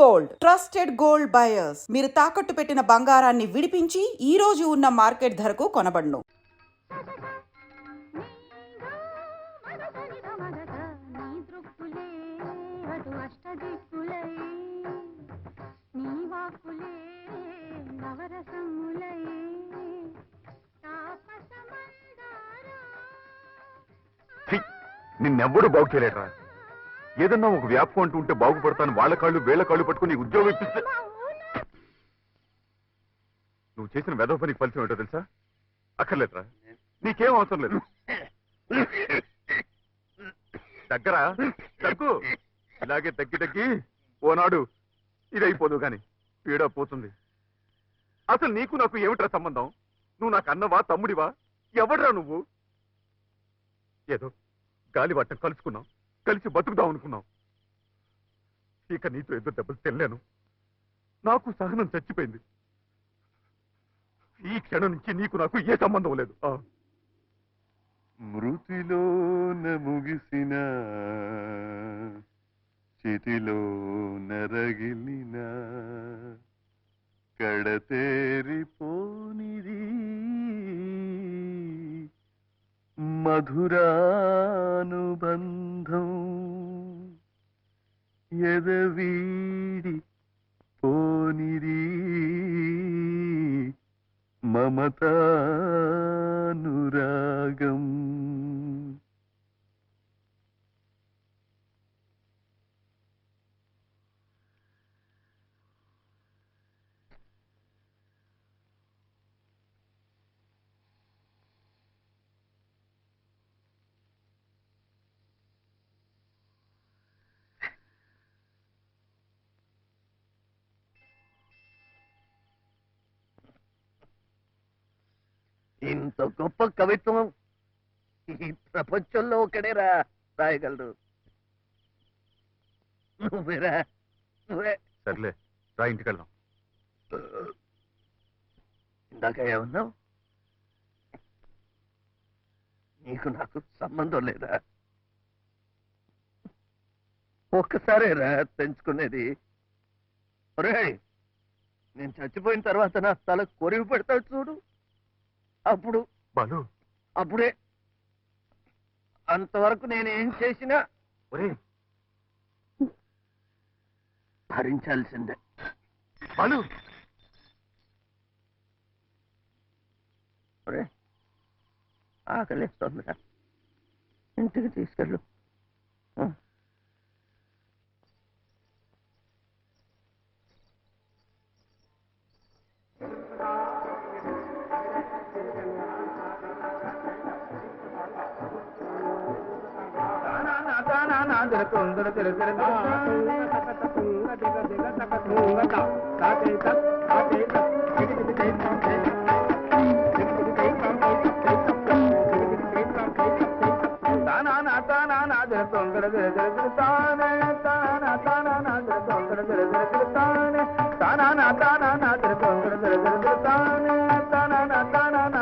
Gold. Trusted gold buyers. మీరు తాకట్టు పెట్టిన బంగారాన్ని విడిపించి ఈ రోజు ఉన్న మార్కెట్ ధరకు కొనబడును. నిన్నెవ్వడు బాగు చేయలేటరా ఏదన్నా ఒక వ్యాపకం అంటూ ఉంటే బాగుపడతాను. వాళ్ళ కాళ్ళు వీళ్ళ కాళ్ళు పట్టుకుని ఉద్యోగం ఇప్పిస్తే నువ్వు చేసిన వెధవ పనికి ఫలితం ఏంటో తెలుసా? అక్కర్లేదురా. నీకేం అవసరం లేదు. దగ్గర దగ్గు ఇలాగే తగ్గి తగ్గి ఓనాడు ఇదైపోదు గాని పీడ పోతుంది. అసలు నీకు నాకు ఏమిట్రా సంబంధం? నువ్వు నాకు అన్నవా తమ్ముడివా? ఎవడ్రా నువ్వు? ఏదో గాలి వాటం కలుసుకున్నావు కలిసి బతుకుదాం అనుకున్నాం. ఇక నీతో ఎదురు దెబ్బలు తెల్లాను నాకు సహనం చచ్చిపోయింది. ఈ క్షణం నుంచి నీకు నాకు ఏ సంబంధం లేదు. ఆ. మృతిలోన ముగిసిన చితిలో నరగిలిన కడతేరిపోనిది. మధురానుబంధ ఎదవీడి పోనిది మమతా ఇంత గొప్ప కవిత్వం ఈ ప్రపంచంలో ఒకడేరా రాయగలరు నువ్వేరా? నువ్వే. సర్లే రా ఇంటికి వెళ్దాం ఇందాక ఏమన్నావు నీకు నాకు సంబంధం లేదా? ఒక్కసారేరా తెంచుకునేది. ఒరేయ్ నేను చచ్చిపోయిన తర్వాత నా తల కొరివి పెడతాడు చూడు. అప్పుడు. బాలు. అప్పుడే. అంతవరకు నేనేం చేసినా. ఒరే భరించాల్సిందే. బాలు. ఒరే ఆకలిస్తుందిరా. ఇంటికి తీసుకెళ్ళు. తిరకుందరు తిరు తిరు తొందర తిరు తిరు తానే తానా తానా తొందర తిరు తిరు తానే తానా తానా తిరు తొందర తిరు తిరు తానే తానా తానా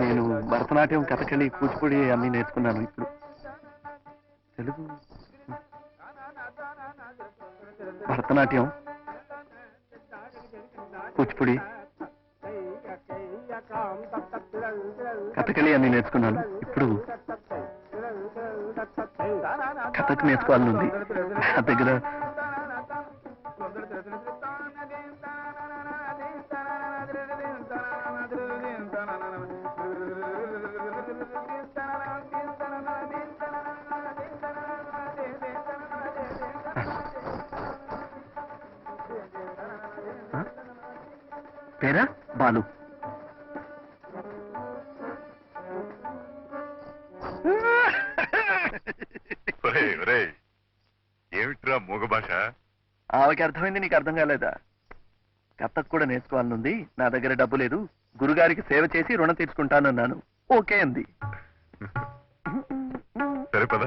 నేను భరతనాట్యం కథకళి కూచిపూడి అన్ని నేర్చుకున్నాను ఇప్పుడు. తెలుగు? భరతనాట్యం? కూచిపూడి? కథకళి అన్ని నేర్చుకున్నాను. ఇప్పుడు కథకు నేర్చుకోవాలనుంది నా దగ్గర పేరా? బాలు. ఒరేయ్, ఒరేయ్. ఏమిట్రా మూగ భాష? ఆమెకి అర్థమైంది నీకు అర్థం కాలేదా? కథకు కూడా నేర్చుకోవాలనుంది నా దగ్గర డబ్బు లేదు. గురుగారికి సేవ చేసి రుణం తీర్చుకుంటానన్నాను. ఓకే అంది. సరే పద.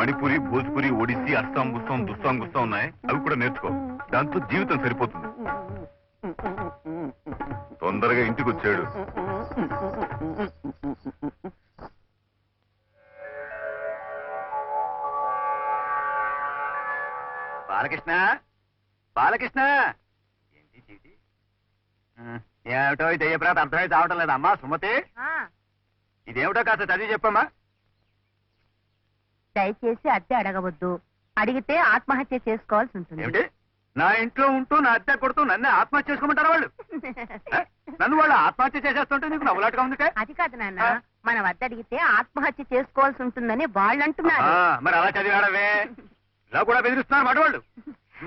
మణిపురి భోజ్పురి ఒడిస్సీ అస్సాం గుస్సాం దుస్సాం గుస్సాం ఉన్నాయి. అవి కూడా నేర్చుకో. దాంతో జీవితం సరిపోతుంది. తొందరగా ఇంటికి వచ్చాడు బాలకృష్ణ? బాలకృష్ణ? ఏంటి చీటి? ఆ, ఏమిటో ఇది అయ్యప్రాత అర్థమై చావటం లేదు? అమ్మా సుమతి? ఇదేమిటో కాస్త చదివి చెప్పమ్మా. దయచేసి అద్దె అడగవద్దు. అడిగితే ఆత్మహత్య చేసుకోవాల్సి ఉంటుంది. ఏమిటి? నా ఇంట్లో ఉంటూ నా అద్దె కొడుతూ నన్ను ఆత్మహత్య చేసుకోమంటారా వాళ్ళు? నన్ను వాళ్ళు ఆత్మహత్య చేసేస్తుంటే నీకు నవ్వులాటగా ఉంది అది కాదు నాన్న. మన వద్ద అడిగితే ఆత్మహత్య చేసుకోవాల్సి ఉంటుందని వాళ్ళు అంటున్నారు. మరి అలా చదివాడవే? ఇలా కూడా బెదిరిస్తున్నారు మాట వాళ్ళు.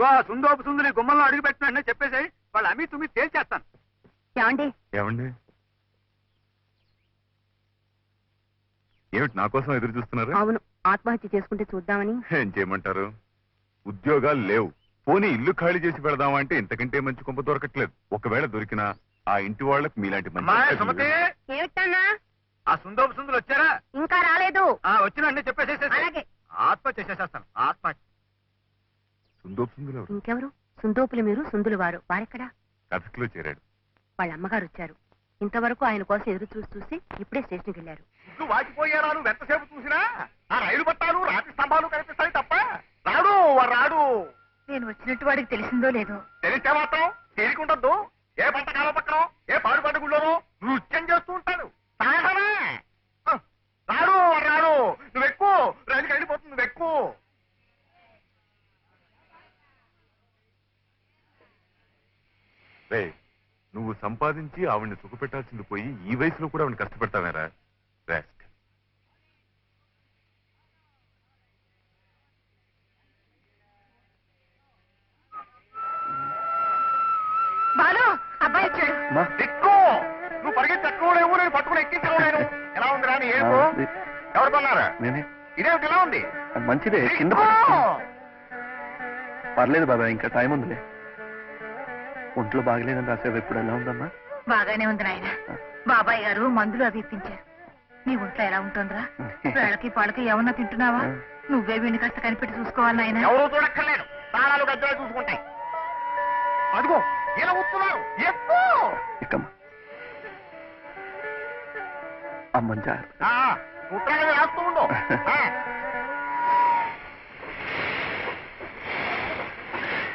ఆ సుందోపు సుందుని గుమ్మంలో అడుగు పెట్టిన చెప్పేసి వాళ్ళు అమ్మి తుమ్మి తేల్చేస్తాను. ఏమండి? ఏమండి? ఏమిటి నా కోసం ఎదురు చూస్తున్నారు? అవును. ఆత్మహత్య చేసుకుంటే చూద్దామని. ఏం చేయమంటారు? ఉద్యోగాలు లేవు. పోనీ ఇల్లు ఖాళీ చేసి పెడదామా అంటే ఇంతకంటే మంచి కొంప దొరకట్లేదు. ఒకవేళ దొరికినా ఆ ఇంటి వాళ్ళకి మీలాంటి మంచి సుమతి! ఏమిటన్నా? ఆ సుందోపు సుందులు వచ్చారా? ఇంకా రాలేదు. ఆ వచ్చిన చెప్పేసేసి అలాగే. ఆత్మహత్య చేసేస్తాను ఆత్మహత్య సుందోపుందులు ఎవరు? ఇంకెవరు? సుందోపులు మీరు సుందులు వారు. వారెక్కడా? కథకులో చేరాడు. వాళ్ళ అమ్మగారు వచ్చారు. ఇంతవరకు ఆయన కోసం ఎదురు చూసి చూసి ఇప్పుడే స్టేషన్కి వెళ్ళారు. నువ్వు వాచిపోయారా నువ్వు ఎంతసేపు చూసినా? ఆ రైలు పట్టాలు రాతి స్తంభాలు కనిపిస్తాయి తప్ప. రాడు వాడు రాడు. నేను వచ్చినట్టు వాడికి తెలిసిందో లేదో. తెలిస్తే మాత్రం తీరికుండద్దు ఏ పంట కాలం పక్కన ఏ పాడు పండుగల్లోనూ నృత్యం చేస్తూ ఉంటాడు. సాగనా ఆ, రాడు వాడు రాడు. నువ్వు ఎక్కువ రైలుకి వెళ్ళిపోతుంది నువ్వు ఎక్కువ రే నువ్వు సంపాదించి ఆవిడ్ని సుఖపెట్టాల్సింది పోయి ఈ వయసులో కూడా ఆవిడని కష్టపెడతావేరా? రాస్క్ బాలు అబ్బాయి వచ్చాడు. నువ్వు పరిగెత్తి ఎక్కువ లేవు నేను పట్టుకుని ఎక్కించలేవు నేను. ఎలా ఉంది రాని ఏపు ఎవరు కొన్నారా? నేనే. ఇదేమిటి ఇలా ఉంది? మంచిదే కింద! పర్లేదు బాబా ఇంకా టైం ఉందిలే. ఒంట్లో బాగలేదని రాసేవి. ఇప్పుడు ఎలా ఉందమ్మా? బాగానే ఉంది నాయన. బాబాయ్ గారు మందులు అవి ఇప్పించారు. నీ ఒంట్లో ఎలా ఉంటుందిరా? వేళకి పాలకి ఏమన్నా తింటున్నావా? నువ్వే వీడిని కాస్త కనిపెట్టి చూసుకోవాలి నాయన. ఎవరు చూడక్కర్లేదు. తాళాలు గద్దలు చూసుకుంటాయి. అదిగో ఇలా అమ్మని జాగ్రత్త ఉత్తరాలు రాస్తూ ఉండు.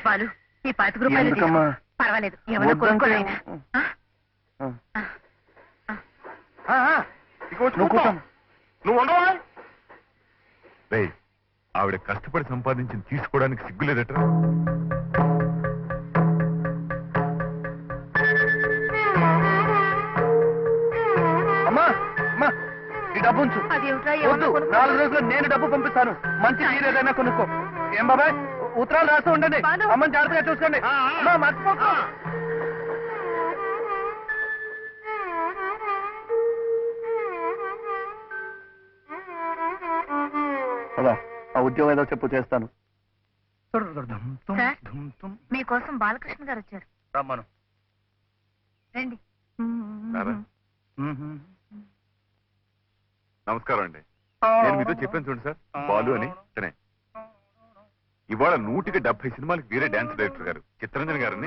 బాలు ఈ పాతిక రూపాయలు. ఎందుకమ్మా? పర్వాలేదు ఏమన్నా వద్దంటే- కొనుక్కో నాయనా. ఆ? ఆ, ఆ, ఆ. ఇక వచ్చి నువ్వు కూర్చో. కూర్చోమ్మా. నువ్వు ఉండవా రే ఆవిడ కష్టపడి సంపాదించింది తీసుకోవడానికి సిగ్గులేదట్రా అమ్మా అమ్మా ఈ డబ్బు ఉంచు. నాలుగు రోజులు నేను డబ్బు పంపిస్తాను మంచి ఏదైనా కొనుక్కో ఏం బాబాయ్ ఉత్తరాలు రాస్తూ ఉండండి. అమ్మని జాగ్రత్తగా చూసుకోండి. ఆ ఉద్యోగం ఏదో చెప్పు చేస్తాను? మీకోసం బాలకృష్ణ గారు వచ్చారు. రమ్మను. రండి? నమస్కారం అండి. నేను మీతో చెప్పాను చూడండి సార్. బాలు అని తనే. ఇవాళ నూటికి డెబ్బై సినిమాలకు వేరే డాన్స్ డైరెక్టర్ గారు. చిత్తరంజన్ గారిని?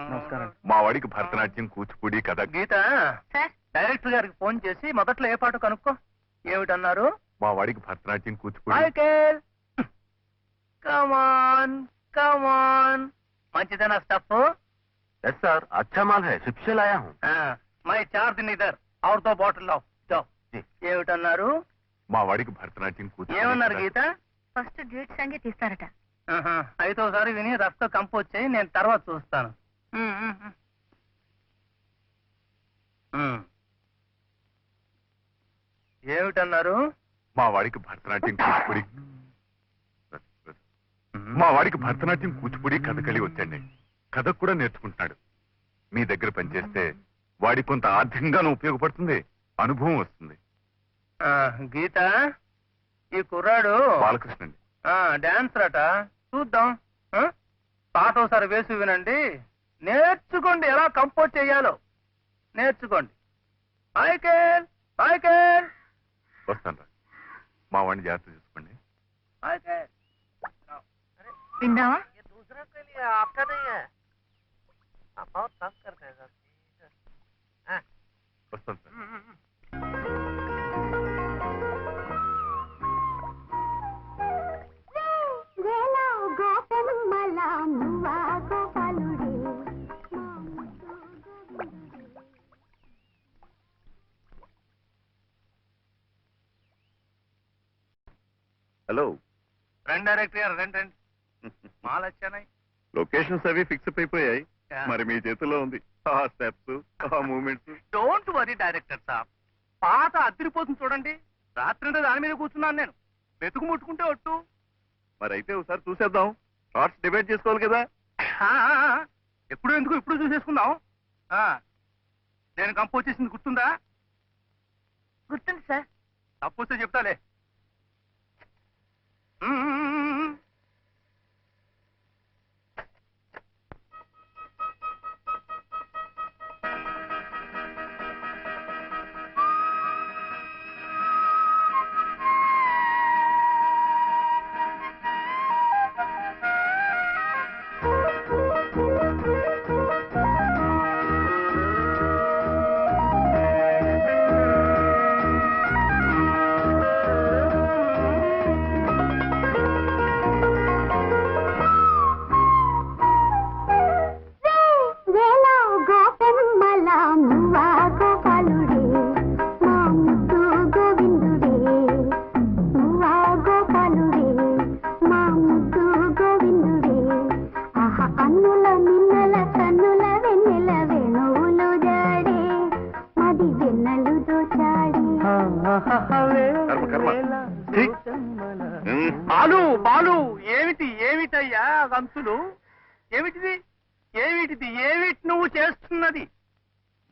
నమస్కారం. మా వాడికి భరతనాట్యం కూచిపూడి కథ. గీత సార్. డైరెక్టర్ గారికి ఫోన్ చేసి మొదట్లో ఏ పాట కనుక్కో? ఏమిటన్నారు? మా వాడికి Bharatanatyam Kuchipudi. Michael. Come on come on మంచిదేనా స్టఫ్? ఎస్ సార్ అచ్చా మాల్ హై. లాయా హూం. మై చార్ దిన్ ఇదర్. అవుట్తో బాటిల్ ఆఫ్. ఏమిటన్నారు? మా వాడికి భరతనాట్యం కూచిపూడి ఏమన్నారు. గీత? ఫస్ట్ డ్యూట్ సంగీత్ తీస్తారట. ఆహా, అయితే ఒకసారి విని రఫ్ కంపోజ్ చేయి నేను తర్వాత చూస్తాను. ఏమిటన్నారు? మా వాడికి భరతనాట్యం కూచిపూడి. మా వాడికి భరతనాట్యం కూచిపూడి కథకళి వచ్చండి కథకు కూడా నేర్చుకుంటున్నాడు మీ దగ్గర పనిచేస్తే వాడికి కొంత ఆర్థికంగానూ ఉపయోగపడుతుంది అనుభవం వస్తుంది. ఆ, గీత? ఈ కుర్రాడు బాలకృష్ణ డాన్స్ అట. హలో. రండి డైరెక్టర్ గారు రండి రండి. మాలు వచ్చానాయి. లొకేషన్స్ అవి ఫిక్స్ అయిపోయాయి. మరి మీ చేతిలో ఉంది. ఆ స్టెప్స్ ఆ మూమెంట్స్. డోంట్ వరీ డైరెక్టర్ సాబ్. పాట అదిరిపోతుంది చూడండి. రాత్రి దాని మీద కూర్చున్నాను నేను. వెతుకు ముట్టుకుంటే ఒట్టు. మరి అయితే ఒకసారి చూసేద్దాం. షార్ట్స్ డిబేట్ చేసుకోవాలి కదా. ఎప్పుడు ఎందుకు ఇప్పుడు చూసేసుకుందాం. ఆ. నేను కంపోజ్ చేసింది గుర్తుందా? గుర్తుంది సార్. తప్పొస్తే చెప్తాలే. మ్మ్. వేళ గంతులు ఏమిటిది? ఏమిటిది? ఏమిటి నువ్వు చేస్తున్నది?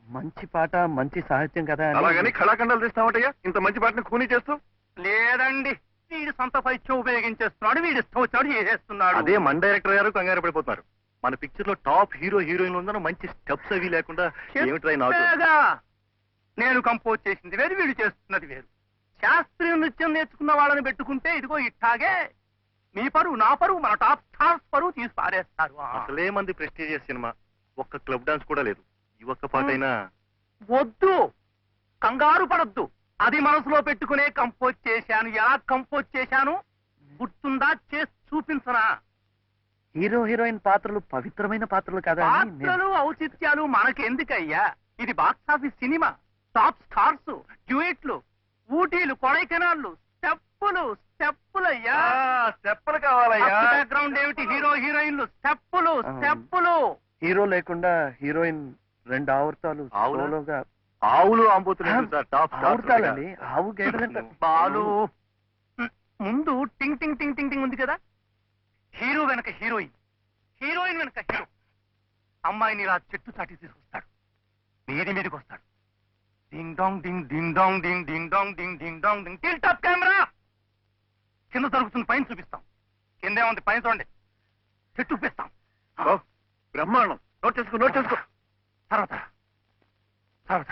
మంచి పాట మంచి సాహిత్యం కదా అని- అలాగని కళాఖండాలు తీస్తామటయ్యా ఇంత మంచి పాటని ఖూనీ చేస్తూ? లేదండి. వీడు సొంత పైత్యం ఉపయోగించేస్తున్నాడు వీడు ఇష్టం వచ్చాడు చేసేస్తున్నాడు. అదే మన డైరెక్టర్ గారు కంగారు పడిపోతున్నారు మన పిక్చర్లో టాప్ హీరో హీరోయిన్ ఉందన్న మంచి స్టెప్స్ అవి లేకుండా ఏమిట్రా ఈ నాటు చెప్పేగా. నేను కంపోజ్ చేసింది వేరు వీడు చేస్తున్నది వేరు. శాస్త్రీయ నృత్యం నేర్చుకున్న వాళ్ళని పెట్టుకుంటే ఇదిగో ఇట్టాగే. మీ పరువు నా పరువు మన టాప్ స్టార్స్ పరువు తీసి పారేస్తారు. అసలే మంది ప్రెస్టీజియస్ సినిమా. ఒక్క క్లబ్ డాన్స్ కూడా లేదు. ఈ ఒక్క పాట అయినా. వద్దు. కంగారు పడద్దు. అది మనసులో పెట్టుకునే కంపోజ్ చేశాను. ఎలా కంపోజ్ చేశాను? గుర్తుందా? చేసి చూపించనా? హీరో హీరోయిన్ పాత్రలు పవిత్రమైన పాత్రలు కదా అని నేను- పాత్రలు ఔచిత్యాలు మనకెందుకయ్యా? ఇది box office cinema. Top stars డ్యూయెట్లు ఊటీలు కొడైకెనాళ్ళు స్టెప్పులు స్టెప్పులయ్యా. స్టెప్పులు కావాలయ్యా. బ్యాక్గ్రౌండ్ ఏమిటి? హీరో హీరోయిన్లు. స్టెప్పులు ఆ. స్టెప్పులు. హీరో లేకుండా హీరోయిన్ రెండు ఆవర్తాలు ఆవులా? సోలోగా. ఆవులు ఆంబోతులు ఎందుకు సార్. టాప్ స్టార్స్ ఆవుతాలండి ఆవు బాలు. ముందు టింగ్ టింగ్ టింగ్ టింగ్ టింగ్ ఉంది కదా? హీరో వెనక హీరోయిన్. హీరోయిన్ వెనక హీరో. అమ్మాయిని ఇలా చెట్టు చాటి తీసుకొస్తాడు. మీది మీదకి వస్తాడు. Ding dong ding ding dong ding ding dong ding ding dong ding. Till top camera! కింద జరుగుతుంది పైన చూపిస్తాం. కిందే ఉంది పైన చూడండి. చెట్టు చూపిస్తాం. బ్రహ్మాండం. నోట్ చేసుకో నోట్ చేసుకో. తర్వాత తర్వాత.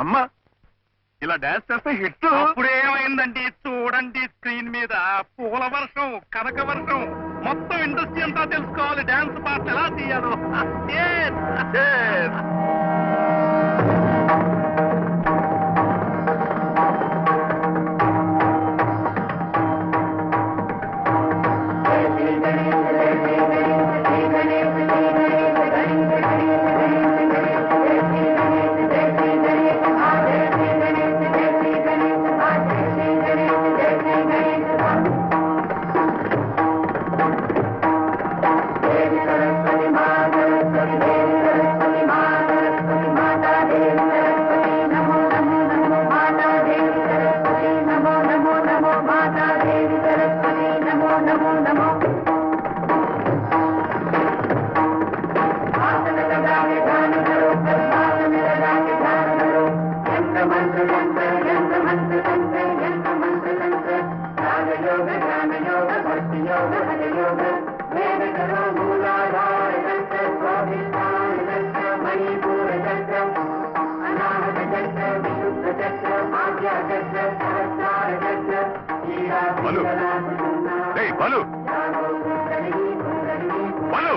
అమ్మా ఇలా డాన్స్ చేస్తే హిట్. అప్పుడు ఏమైందండి చూడండి స్క్రీన్ మీద. పూల వర్షం కనక వర్షం. మొత్తం ఇండస్ట్రీ అంతా తెలుసుకోవాలి. డాన్స్ పాటలు ఎలా తీయాలో. బలు. బలు.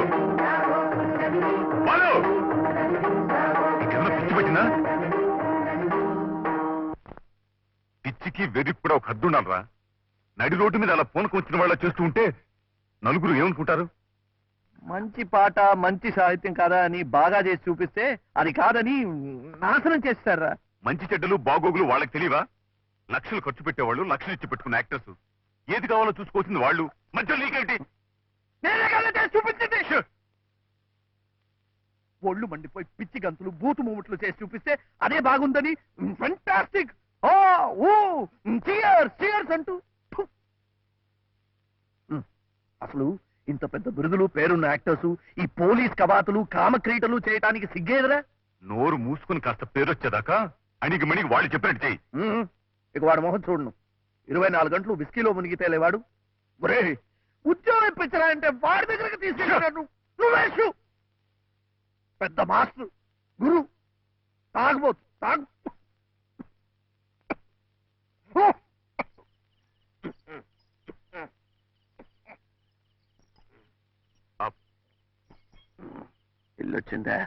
బలు. నీకేమన్నా పిచ్చి పట్టిందా? పిచ్చికి వెర్రికి కూడా ఒక హద్దు ఉండాలరా. నడి రోడ్డు మీద అలా ఫోన్ వచ్చిన వాళ్ళ చేస్తూ ఉంటే నలుగురు ఏమనుకుంటారు? మంచి పాట మంచి సాహిత్యం కదా అని బాగా చేసి చూపిస్తే అది కాదని నాశనం చేస్తారా? మంచి చెడ్డలు బాగోగులు వాళ్ళకి తెలియవా? లక్షలు ఖర్చు పెట్టేవాళ్ళు లక్షలు ఇచ్చి పెట్టుకున్న యాక్టర్స్. ఏది కావాలో చూసుకోవాల్సింది వాళ్ళు. మధ్యలో నీకేంటి ష్! ఒళ్ళు మండిపోయి పిచ్చి గంతులు బూతు మూముట్లు చేసి చూపిస్తే అదే బాగుందని fantastic! Oh oh cheers cheers అంటూ. అసలు ఇంత పెద్ద బిరుదులు పేరున్న యాక్టర్స్ ఈ పోలీస్ కవాతులు కామక్రీటలు చేయటానికి సిగ్గేదిరా? నోరు మూసుకుని కాస్త పేరొచ్చేదాకా అణిగి మణిగి వాళ్ళు చెప్పినట్టు చెయ్యి. ఇక వాడు మొహం చూడను. ఇరవై నాలుగు గంటలు విస్కీలో మునిగితే లేవాడు ఒరే ఉద్యోగం ఇప్పించరా అంటే వాడి దగ్గరకు తీసుకెళ్ళాను నువ్వేసు పెద్ద మాస్టర్ గురు తాగబోతు తాగు. ఇల్లు వచ్చిందా?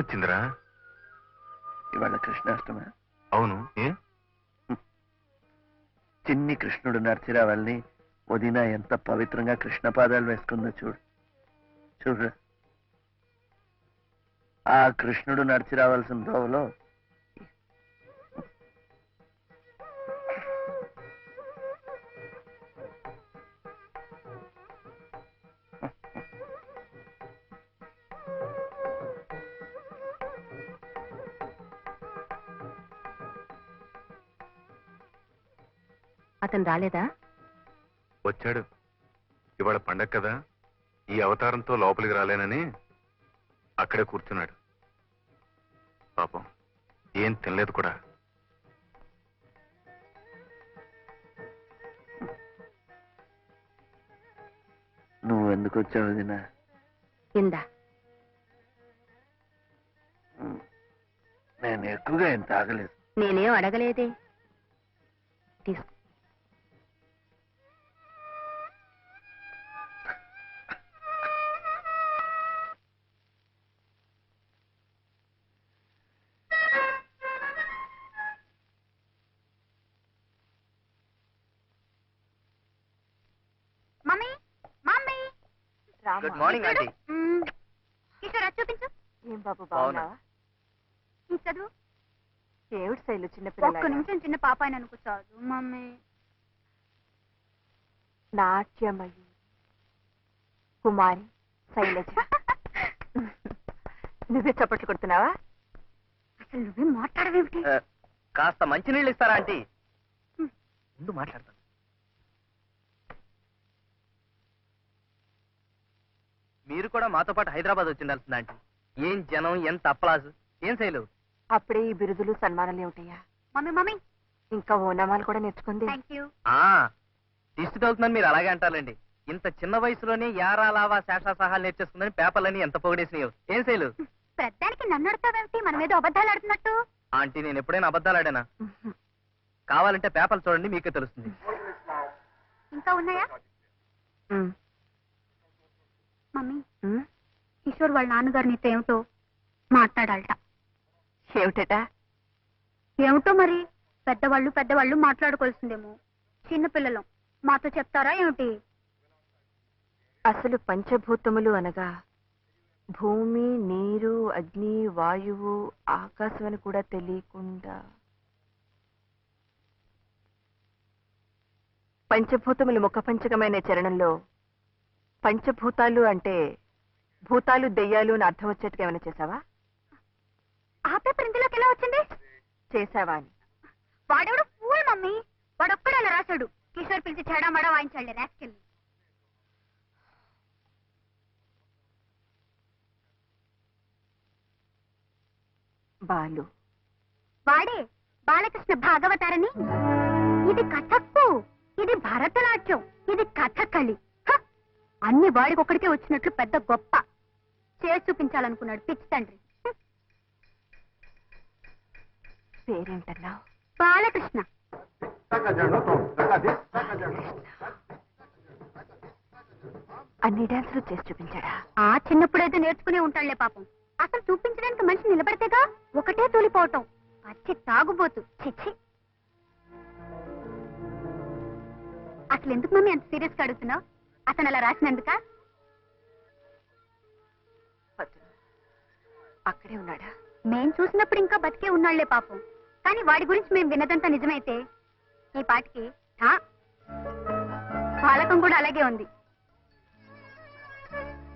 ఏమొచ్చిందిరా ఇవాళ కృష్ణాష్టమి. అవును ఏ? చిన్ని కృష్ణుడు నడిచిరావాలని వదిన ఎంత పవిత్రంగా కృష్ణ పాదాలు వేసుకుందో చూడు. చూడు ఆ కృష్ణుడు నడిచి రావాల్సిన దోవలో అతను రాలేదా? వచ్చాడు. ఇవాళ పండగ కదా. ఈ అవతారంతో లోపలికి రాలేనని అక్కడే కూర్చున్నాడు. పాపం ఏం తినలేదు కూడా. నువ్వు ఎందుకు వచ్చావు వదిన? ఇందా. నేను ఎక్కువగా ఏం తాగలేదు. నేనేం అడగలేదే. తీసుకో. గుడ్ మార్నింగ్ ఆంటీ అది చూపించు. ఏం బాబు బాగున్నా. బాగున్నావా? చదువు? ఏమిటి శైలు చిన్న ఒక్క నిమిషం చిన్న పాప అని అనుకో చదువు మమ్మీ. నాట్యమయి. కుమారి శైలజ. నువ్వే చప్పట్లు కొడుతున్నావా? అసలు నువ్వే మాట్లాడవేమిటి? కాస్త మంచినీళ్ళు ఇస్తారా ఆంటీ? ముందు మాట్లాడతాను. మీరు కూడా మాతో పాటు హైదరాబాద్ వచ్చిండాల్సింది ఆంటీ? ఏం జనం ఎంత అప్పలాసు ఏం శైలు అప్పుడే ఈ బిరుదులు సన్మానాలు ఏమిటయ్యా? Mummy mummy! ఇంకా ఓనామాలు కూడా నేర్చుకుంది. తగులుతుందని మీరు అలాగే అంటారండి ఇంత చిన్న వయసులోనే యారా లావా శేషా సహాలు నేర్చేస్తుందని పేపర్లని ఎంత పొగిడేసినాయో. ఏం శైలు ప్రతిదానికి నన్ను అడుగుతావేమిటి? మనం ఏదో అబద్ధాలు ఆడుతున్నట్టు? ఆంటీ నేను ఎప్పుడైనా అబద్ధాలు ఆడానా? కావాలంటే పేపర్లు చూడండి మీకే తెలుస్తుంది. ఇంకా ఉన్నాయా? మమ్మీ. కిషోర్ వాళ్ళ నాన్నగారు నీతో ఏమిటో మాట్లాడాలట. ఏమిటట? ఏమిటో మరి? పెద్దవాళ్ళు పెద్దవాళ్ళు మాట్లాడుకోవాల్సిందేమో. చిన్నపిల్లలం మాతో చెప్తారా ఏమిటి? అసలు పంచభూతములు అనగా భూమి నీరు అగ్ని వాయువు ఆకాశం అని కూడా తెలియకుండా. పంచభూతములు ముఖపంచకమైన చరణంలో పంచభూతాలు అంటే భూతాలు దెయ్యాలు అని అర్థం వచ్చేట్టుగా ఏమైనా చేసావా ఆ పేపర్ ఇందులోకి ఎలా వచ్చింది? చేసావా అని. వాడెవడు? Fool mummy. వాడొక్కడే అలా రాశాడు. కిషోర్ పిలిచి చెడా మడ వాయించాడు రాసుకెళ్ళి బాలు. వాడే బాలకృష్ణ భాగవతారని. ఇది కథక్కు ఇది భరతనాట్యం. ఇది కథకళి! అన్ని వాడికి ఒక్కడికే వచ్చినట్లు పెద్ద గొప్ప. చేసి చూపించాలనుకున్నాడు పిచ్చి తండ్రి. హ్మ్. పేరేంటన్నావు బాలకృష్ణ. అన్ని డాన్సులు చేసి చూపించాడా? ఆ చిన్నప్పుడైతే నేర్చుకునే ఉంటాడులే పాపం. అసలు చూపించడానికి మనిషి నిలబడితేగా ఒకటే తూలిపోవటం. పచ్చి తాగుబోతు. చిచ్చి. అసలు ఎందుకు మమ్మీ అంత సీరియస్గా అడుగుతున్నావు? అతను అలా రాసినందుక. అక్కడే ఉన్నాడా మేం చూసినప్పుడు ఇంకా బతికే ఉన్నాళ్ళే పాపం కానీ వాడి గురించి మేము విన్నదంతా నిజమైతే ఈ పాటికి. పాలకం కూడా అలాగే ఉంది